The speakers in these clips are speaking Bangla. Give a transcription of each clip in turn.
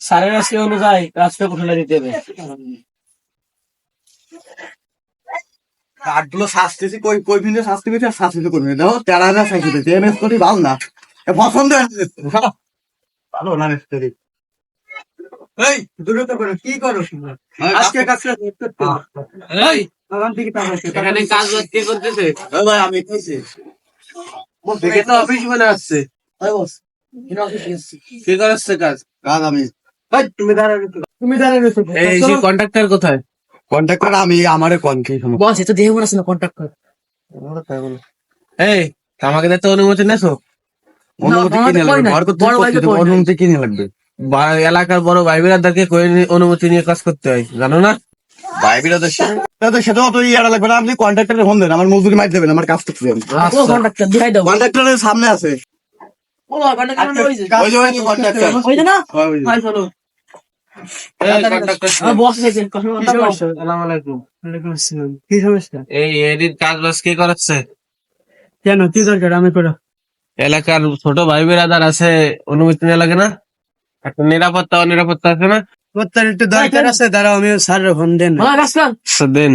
স্যারের আজকে অনুযায়ী কাজটা কোথায় দিতে হবে। কাঠগুলো শাস্তিছি কই কই ভিন্ন শাস্তি শাস্তি তো করবে দেখো তেরা দিতে এমএস করি ভালো না। এ পছন্দ হয়েছে ভালো না এই দূরত্ব করো কি করো? আজকে কাজটা এই আগাম থেকে এখানে কাজ কে করতেছে? ও ভাই আমি কইছি দেখে তো অফিস মনে আসছে। ওই বস। ইন অফিস কে করাচ্ছে কাজ? কাজ আমি তুমি তুমি এই সেই কন্ট্রাক্টর কোথায়? কন্ট্যাক্টর আমি আমারে কোন কি বস এটা দেহ মনে না কন্ট্যাক্ট এই আমাকে তো অনুমতি নেছো? অনুমতি কিনে লাগবে? ঘর করতে বড় ভাইকে কই নাই। অনুমতি কিনে লাগবে। এলাকার বড় ভাই বিরাদারকে অনুমতি নিয়ে কাজ করতে হয় জানো না? ভাই বিরাদের সাথে সেটা অত ইয়ারা লাগবে না আপনি কন্ট্রাক্টরে ফোন দেন আমার মাইর দেবেন আমার কাজ করতে কন্ট্রাক্টরের সামনে আছে। ওই যে ওই যে ওই যে কন্ট্রাক্টর ওই যে। না ওই চলো। কি সমস্যা? এই এডিট কাজ বাজ কে করাচ্ছে? কেন কি দরকার আমি করো। এলাকার ছোট ভাই বিরাদার আছে অনুমতি নেওয়া লাগে না? একটা নিরাপত্তা অনিরাপত্তা আছে না? একটু দরকার আছে দাঁড়াও আমি স্যার ফোন দেন। হ্যাঁ আচ্ছা, দেন।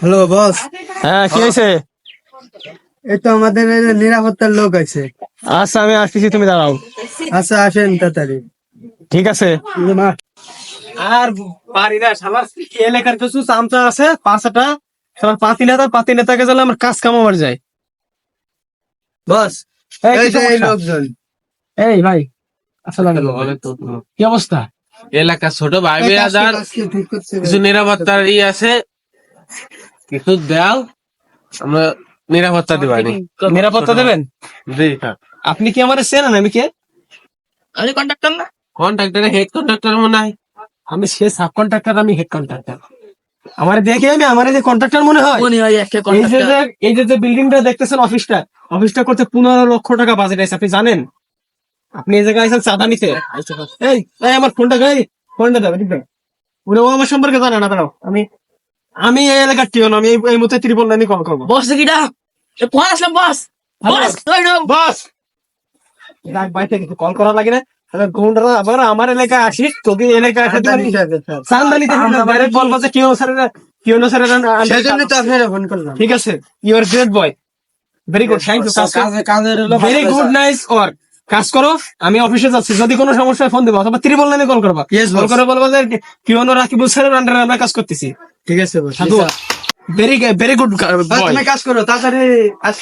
হ্যালো বস হ্যাঁ কি হয়েছে এই তো আমাদের নিরাপত্তার লোক আছে। আচ্ছা আমি আসতেছি তুমি দাঁড়াও। আচ্ছা আসেন তাড়াতাড়ি। ঠিক আছে। আর পারি না সবার এলাকার কিছু চামচা আছে পাঁচটা। সবার পাতি নেতা পাতি নেতাকে জানলে আমার কাজ কামাবার যায়। বস এই? লোকজন। এই ভাই আসসালামু আলাইকুম। কি অবস্থা? এলাকার ছোট ভাই আজকে কিছু নিরাপত্তার ই আছে। কিছু দাও। আমরা নিরাপত্তা দিবানি। নিরাপত্তা দেবেন? জি। আপনি কি আমার চেনেন? আমি কে? আমি কন্ট্যাক্টর না। কন্ট্রাক্টরে হেড কন্ট্রাক্টর মনে হয়। আমি সে সাব কন্ট্রাক্টর আমি হেড কন্ট্রাক্টর আমার দেখে আমি আমার যে কন্ট্রাক্টর মনে হয়? মনে হয় এই যে এই যে যে বিল্ডিংটা দেখতেছেন অফিসটা অফিসটা করতে পনেরো লক্ষ টাকা বাজেট আছে আপনি জানেন? আপনি এই জায়গায় আছেন চাঁদা নিতে। এই এই আমার ফোনটা গাই ফোনটা দেবে ঠিক আছে উনি ও আমার সম্পর্কে জানে না দাঁড়াও। আমি আমি এই এলাকার টিও না আমি এই- মুহূর্তে ত্রিপল লাইনে কল করব। বস দেখিটা ফোন আসলাম বস। বস ওই ডাক বাইতে কিছু কল করা লাগে না তাহলে আবার আমার এলাকায় আসিস? তোকে এলাকায় আসে চান্দানি বাইরে বলব যে কেউ স্যার কেউ না স্যার আপনারা ফোন করলাম। ঠিক আছে you are great boy very good thank you কাজের ভেরি গুড নাইস ওয়ার্ক কাজ করো আমি অফিসে যাচ্ছি। যদি কোনো সমস্যায় ফোন দেবো। অথবা ত্রিপল লাইনে কল করবা। কল করে বলব যে কিয়নো রাকিবুল স্যারের আন্ডারে আমরা কাজ করতেছি। ঠিক আছে সাধু ভেরি ভেরি গুড তুমি কাজ করো তাড়াতাড়ি আজকে